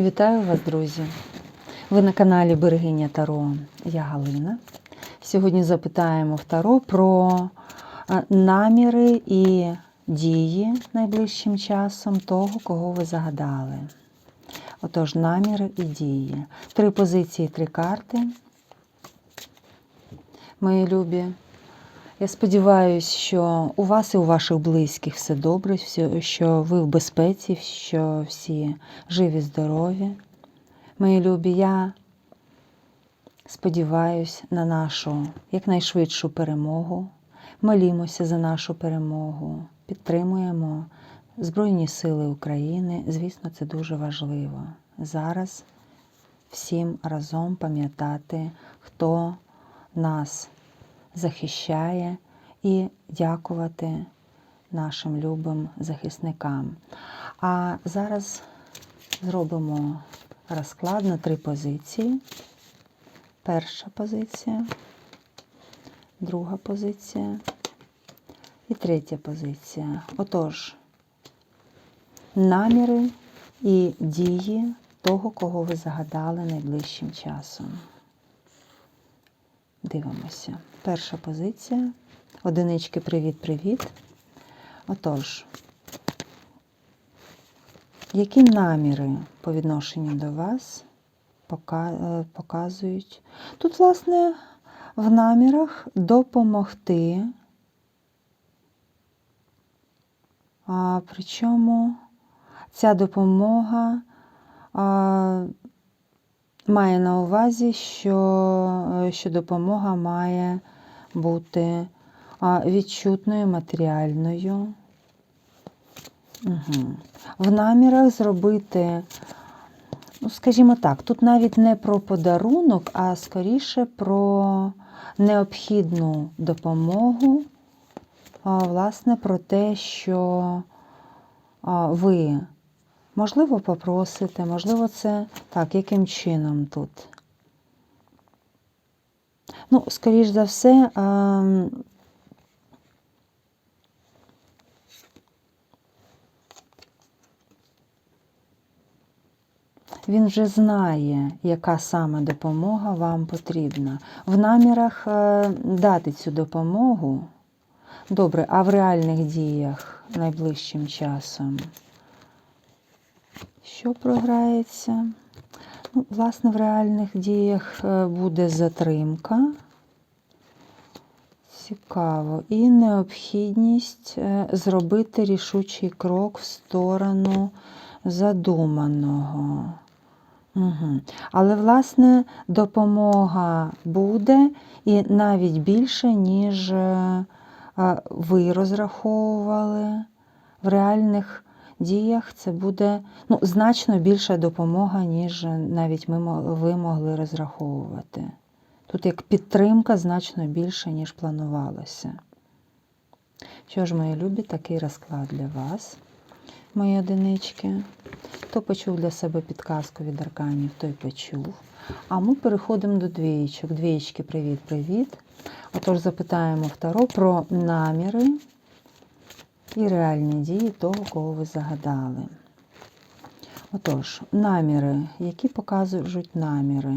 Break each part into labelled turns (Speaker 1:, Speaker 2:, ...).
Speaker 1: Вітаю вас, друзі! Ви на каналі Берегиня Таро. Я Галина. Сьогодні запитаємо в Таро про е, наміри і дії найближчим часом того, кого ви загадали. Отож, наміри і дії. Три позиції, три карти. Мої любі. Я сподіваюся, що у вас і у ваших близьких все добре, що ви в безпеці, що всі живі, здорові. Мої любі, я сподіваюся на нашу якнайшвидшу перемогу. Молімося за нашу перемогу, підтримуємо Збройні Сили України. Звісно, це дуже важливо. Зараз всім разом пам'ятати, хто нас захищає і дякувати нашим любим захисникам. А зараз зробимо розклад на три позиції. Перша позиція, друга позиція і третя позиція. Отож, наміри і дії того, кого ви загадали найближчим часом. Дивимося. Перша позиція. Одинички, привіт-привіт. Отож, які наміри по відношенню до вас е, показують? Тут, власне, в намірах допомогти. А, причому ця допомога а, має на увазі, що, е, що допомога має бути відчутною, матеріальною. Угу. В намірах зробити, ну, скажімо так, тут навіть не про подарунок, а скоріше про необхідну допомогу, власне, про те, що ви Можливо, попросите, можливо, це так, яким чином тут. Ну, скоріш за все, ем, він вже знає, яка саме допомога вам потрібна. В намірах е, дати цю допомогу. Добре, а в реальних діях найближчим часом. Що програється? Ну, власне, в реальних діях е, буде затримка. Цікаво. І необхідність е, зробити рішучий крок в сторону задуманого. Угу. Але, власне, допомога буде і навіть більше, ніж е, ви розраховували в реальних діях це буде ну, значно більша допомога, ніж навіть ми, ви могли розраховувати. Тут як підтримка значно більше, ніж планувалося. Що ж, мої любі, такий розклад для вас, мої одинички. Хто почув для себе підказку від арканів, той почув. А ми переходимо до двієчок. Двієчки, привіт-привіт. Отож, запитаємо Таро про наміри і реальні дії того, кого ви загадали. Отож, наміри, які показують наміри.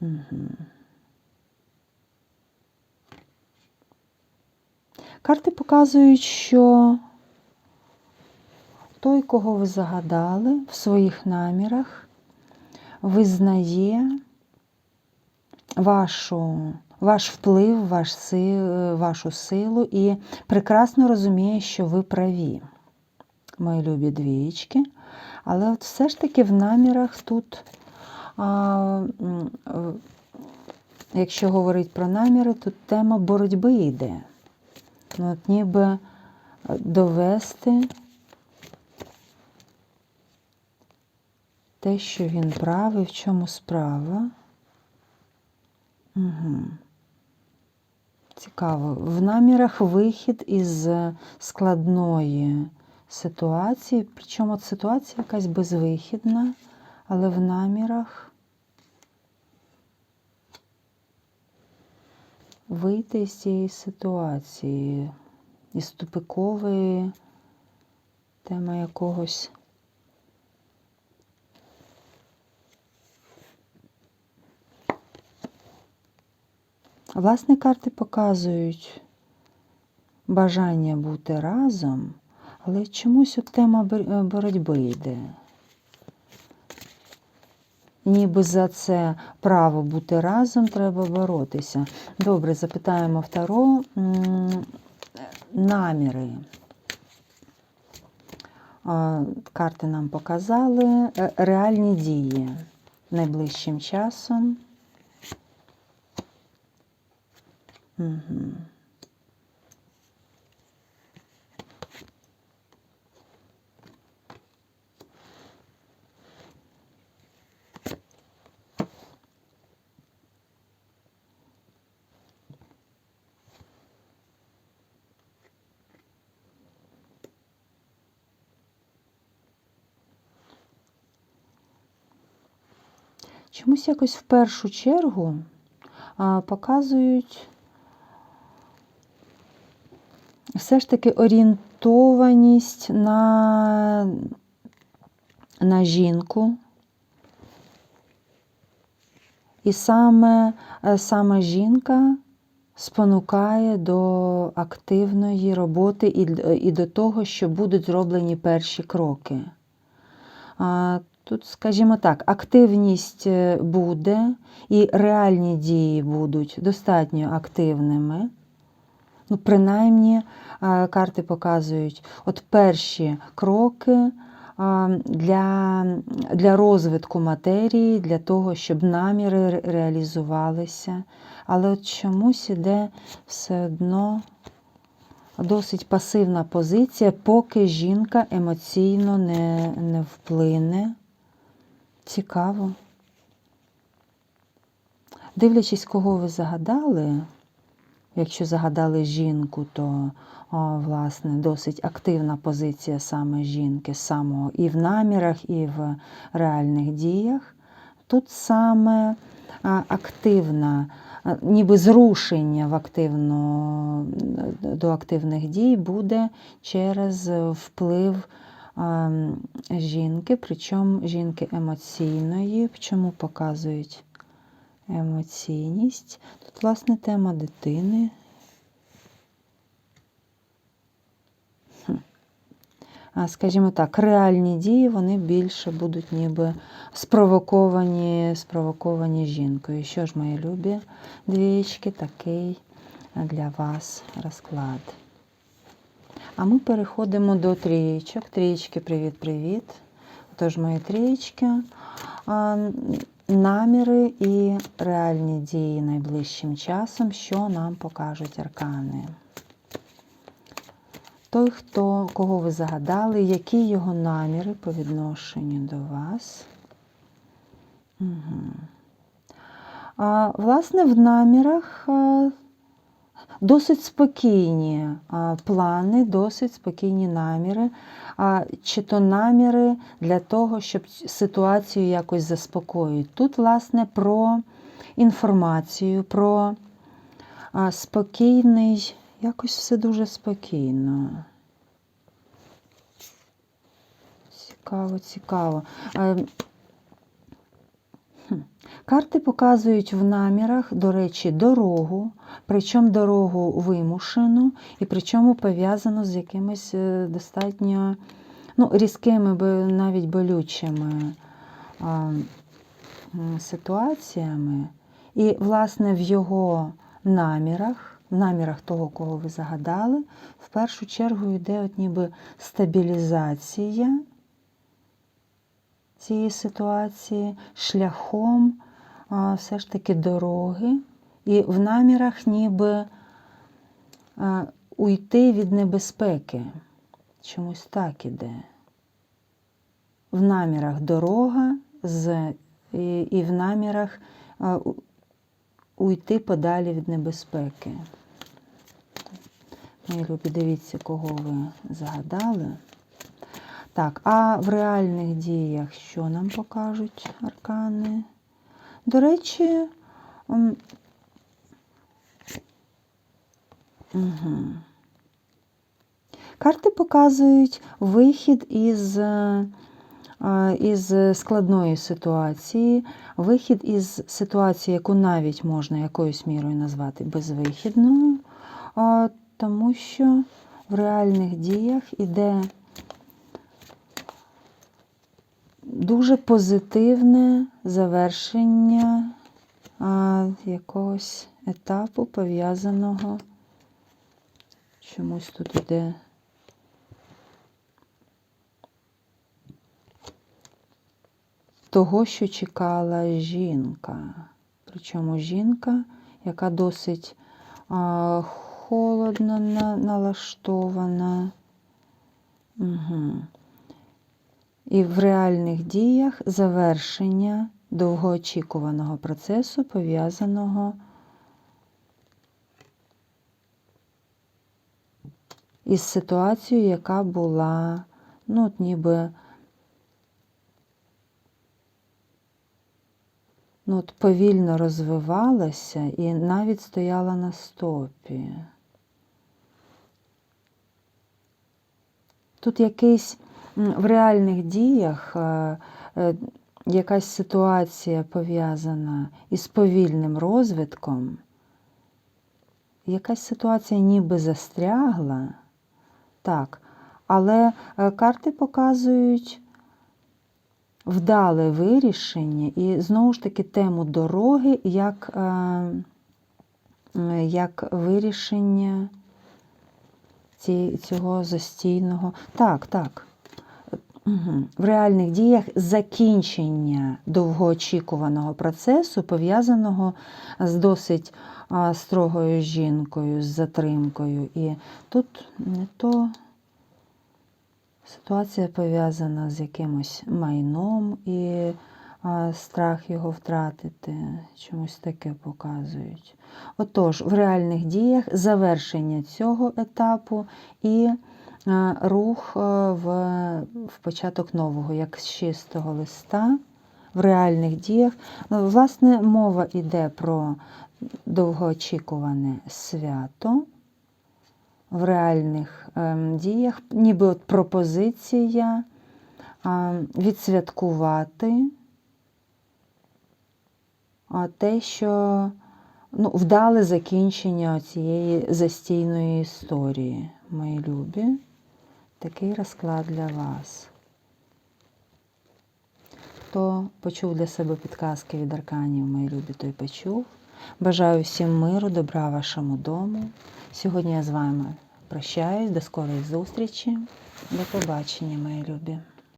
Speaker 1: Угу. Карти показують, що той, кого ви загадали в своїх намірах, визнає вашу, ваш вплив, ваш си, вашу силу і прекрасно розуміє, що ви праві, мої любі двієчки. Але от все ж таки в намірах тут, а, якщо говорить про наміри, тут тема боротьби йде. Ну, От ніби довести те, що він правий, в чому справа. Угу. Цікаво. В намірах вихід із складної ситуації, причому от ситуація якась безвихідна, але в намірах вийти з цієї ситуації, із тупикової теми якогось Власне, карти показують бажання бути разом, але чомусь от тема е, боротьби йде. Ніби за це право бути разом треба боротися. Добре, запитаємо второ. Наміри. Карти нам показали Е, реальні дії найближчим часом. Угу. Чомусь якось в першу чергу показують все ж таки орієнтованість на, на жінку. І саме, е, саме жінка спонукає до активної роботи і, і до того, що будуть зроблені перші кроки. А, Тут, скажімо так, активність е, буде і реальні дії будуть достатньо активними. Ну, принаймні, карти показують от перші кроки для, для розвитку матерії, для того, щоб наміри реалізувалися. Але от чомусь іде все одно досить пасивна позиція, поки жінка емоційно не, не вплине. Цікаво. Дивлячись, кого ви загадали, якщо загадали жінку, то о, власне досить активна позиція саме жінки, самого і в намірах, і в реальних діях. Тут саме активна, ніби зрушення в активно, до активних дій буде через вплив жінки, причому жінки емоційної. Чому показують емоційність? Тут, власне, тема дитини. Скажімо так, реальні дії вони більше будуть ніби спровоковані, спровоковані жінкою. Що ж, мої любі двічки, такий для вас розклад. А ми переходимо до трієчок. Трієчки, привіт-привіт. Тож, мої трієчки, наміри і реальні дії найближчим часом, що нам покажуть аркани. Той, хто, кого ви загадали, які його наміри по відношенню до вас. Угу. А, власне, в намірах досить спокійні плани, досить спокійні наміри, чи то наміри для того, щоб ситуацію якось заспокоїти. Тут, власне, про інформацію, про спокійний, якось все дуже спокійно. Цікаво, цікаво. Карти показують в намірах, до речі, дорогу, причому дорогу вимушену, і причому пов'язану з якимись е, достатньо ну, різкими, навіть болючими ситуаціями. І, власне, в його намірах, в намірах того, кого ви загадали, в першу чергу йде от ніби стабілізація цієї ситуації шляхом все ж таки дороги, і в намірах ніби уйти від небезпеки. Чомусь так іде. В намірах дорога з, і, і в намірах уйти подалі від небезпеки. Мої любі, дивіться, кого ви загадали. Так, а в реальних діях що нам покажуть аркани? До речі, угу. карти показують вихід із е, із складної ситуації, вихід із ситуації, яку навіть можна якоюсь мірою назвати безвихідною, тому що в реальних діях іде дуже позитивне завершення а, якогось етапу, пов'язаного. Чомусь тут іде. Того, що чекала жінка. Причому жінка, яка досить а, холодно на, налаштована. Угу. І в реальних діях завершення довгоочікуваного процесу, пов'язаного із ситуацією, яка була, ну, от ніби ну, от повільно розвивалася і навіть стояла на стопі. Тут якийсь в реальних діях е, е, якась ситуація пов'язана із повільним розвитком, якась ситуація ніби застрягла, так, але е, карти показують вдале вирішення і знову ж таки тему дороги як, як вирішення цього застійного. Так, так. В реальних діях закінчення довгоочікуваного процесу, пов'язаного з досить строгою жінкою, з затримкою. І тут не то ситуація пов'язана з якимось майном і страх його втратити. Чомусь таке показують. Отож, в реальних діях завершення цього етапу і рух е, в, в початок нового, як з чистого листа, в реальних діях. Ну, Власне, мова йде про довгоочікуване свято. В реальних ем, діях, ніби от пропозиція відсвяткувати те, що ну, вдале закінчення цієї застійної історії, мої любі. Такий розклад для вас. Хто почув для себе підказки від арканів, мої любі, той почув. Бажаю всім миру, добра вашому дому. Сьогодні я з вами прощаюсь. До скорої зустрічі. До побачення, мої любі.